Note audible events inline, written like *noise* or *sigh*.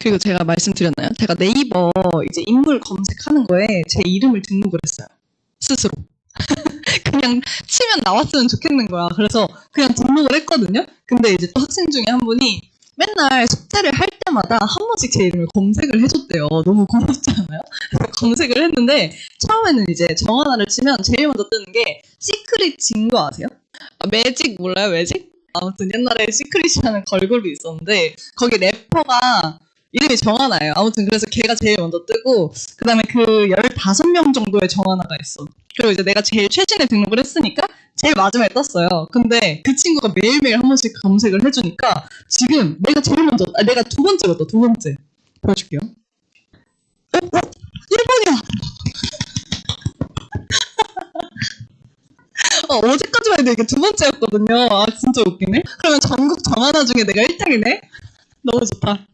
그리고 제가 말씀드렸나요? 제가 네이버 이제 인물 검색하는 거에 제 이름을 등록을 했어요. 스스로. *laughs* 그냥 치면 나왔으면 좋겠는 거야. 그래서 그냥 등록을 했거든요. 근데 이제 또 학생 중에 한 분이 맨날 숙제를 할 때마다 한 번씩 제 이름을 검색을 해줬대요. 너무? 그래서 *laughs* 검색을 했는데 처음에는 이제 정하나를 치면 제일 먼저 뜨는 게 시크릿 진거 아세요? 아, 매직 몰라요? 매직? 아무튼 옛날에 시크릿이라는 *laughs* 걸그룹이 있었는데 거기 래퍼가 이름이 정하나예요. 아무튼 그래서 걔가 제일 먼저 뜨고 그다음에 그 15명 정도의 정하나가 있어. 그리고 이제 내가 제일 최신에 등록을 했으니까 제일 마지막에 떴어요. 근데 그 친구가 매일매일 한 번씩 검색을 해주니까 지금 내가 제일 먼저, 아, 내가 두 번째였다, 두 번째. 보여줄게요. 어? 어? 1번이야! *laughs* 어, 어제까지만 해도 이게 두 번째였거든요. 아, 진짜 웃기네. 그러면 전국 정하나 중에 내가 1등이네? 너무 좋다.